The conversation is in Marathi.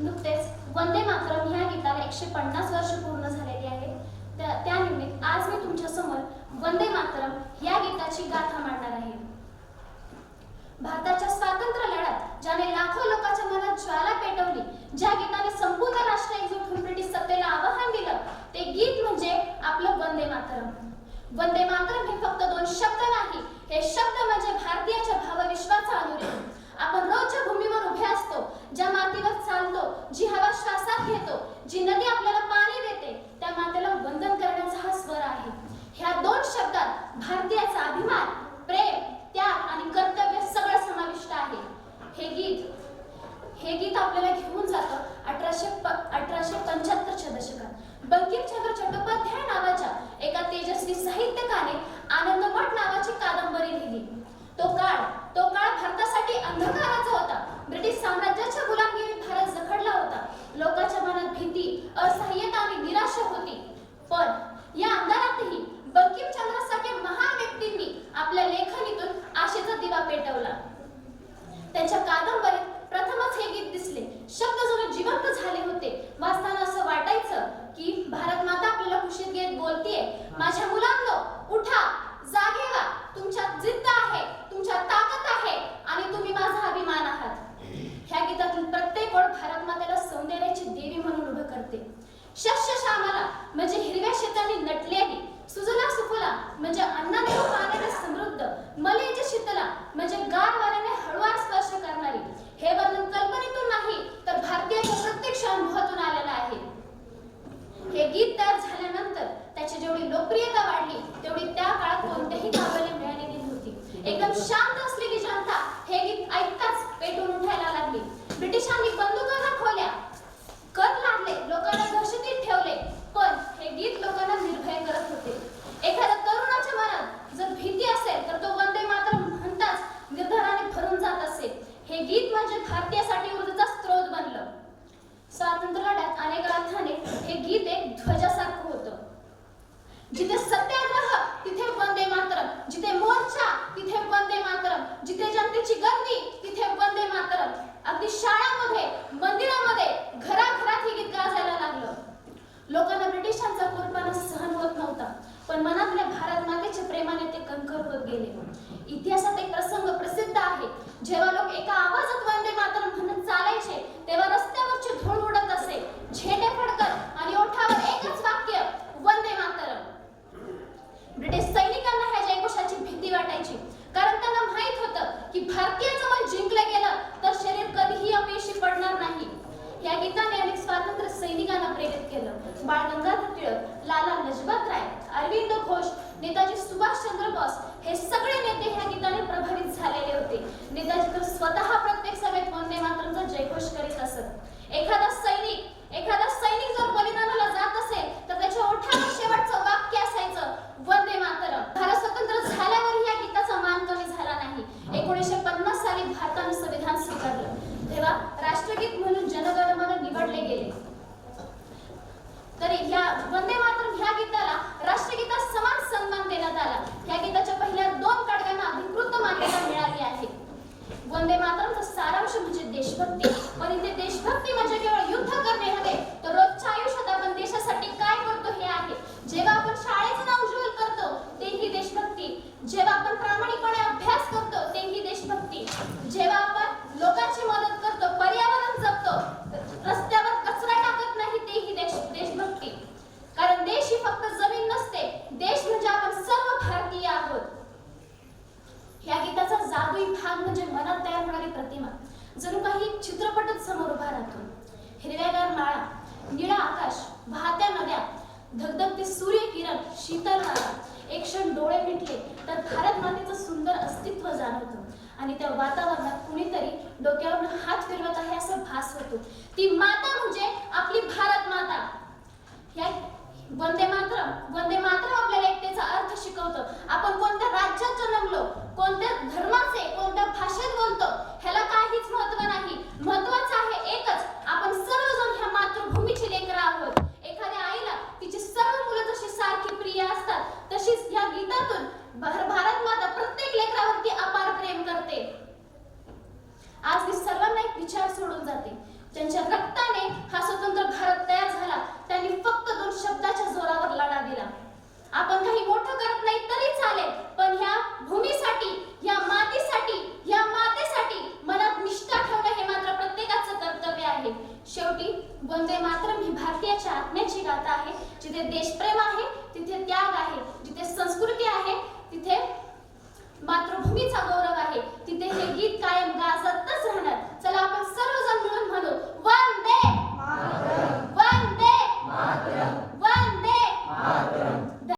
नुकतेच वंदे मातरम ह्या गीताला एकशे पन्नास वर्ष पूर्ण झालेली आहे. त्यानिमित्त आज मी तुमच्यासमोर वंदे मातरम या गीताची गाथा मांडणार आहे. भारताच्या स्वातंत्र्य लढ्यात ज्याने लाखो लोकांच्या मनात ज्वाला पेटवली ज्या गीताने संपूर्ण राष्ट्र एकजूट होऊन ब्रिटिश सत्तेला आवाहन दिलं ते गीत म्हणजे आपलं वंदे मातरम. वंदे मातरम हे फक्त दोन शब्द नाही हे शब्द म्हणजे भारतीयाच्या भावविश्वाचा अनुरेख. आपण रोजच्या भूमीवर उभे असतो ज्या मातीवर चालतो जी हवा श्वासात घेतो जी नदी आपल्याला पाणी देते त्या मातेला वंदन करण्याचा हा स्वर आहे. ह्या दोन शब्दात भारतीयाचा अभिमान असहाय्यता आणि निराशा होती. पण अनेक अर्थाने हे गीत एक ध्वजासारखं होतं. जिथे सत्याग्रह तिथे वंदे मातरम. जिथे मोर्चा तिथे वंदे मातरम. जिथे जनतेची गर्दी लाला लाला लजपतराय अरविंद घोष नेताजी सुभाषचंद्र बोस हे सगळे नेते ह्या गीताने प्रभावित झालेले होते. नेताजी तर स्वतः प्रत्येक सभेत वंदे मातरमचा जयघोष करीत असत. एखादा सारांश म्हणजे देशभक्ती. पण इथे देशभक्ती म्हणजे केवळ जणू काही चित्रपटच समोर उभा राहतो. हिरव्यागार माळा निळा आकाश वाहत्या नद्या धगधगते सूर्यकिरण शीतल नारा एक क्षण डोळे मिटले तर भारत मातेचं सुंदर अस्तित्व जाणवतं. आणि त्या वातावरणात कुणीतरी डोक्यावरून हात फिरवत आहे असं भास होतो ती माता म्हणजे आपली भारत माता. या वंदे मात्र वंदे मात्र आपल्याला एकतेचा अर्थ शिकवतो. आपण कोणत्या राज्यात जन्मलो कोणत्या धर्माचे कोणत्या भाषेत बोलतो आज सर्वांना एक विचार सोडून जाते. ज्यांच्या रक्ताने हा स्वतंत्र भारत तयार झाला. त्यांनी फक्त दोन शब्दाच्या जोरावर लढा दिला. आपण काही मोठं करत नाही तरी चालेल पण ह्या भूमीसाठी ह्या मातीसाठी ह्या मातेसाठी मनात निष्ठा ठेवणं हे मात्र प्रत्येकाचं कर्तव्य आहे. शेवटी वंदे मात्र ही भारतीयाच्या आत्म्याची गाथा आहे. जिथे देशप्रेम आहे तिथे त्याग आहे. जिथे संस्कृती आहे तिथे मातृभूमीचा गौरव आहे. तिथे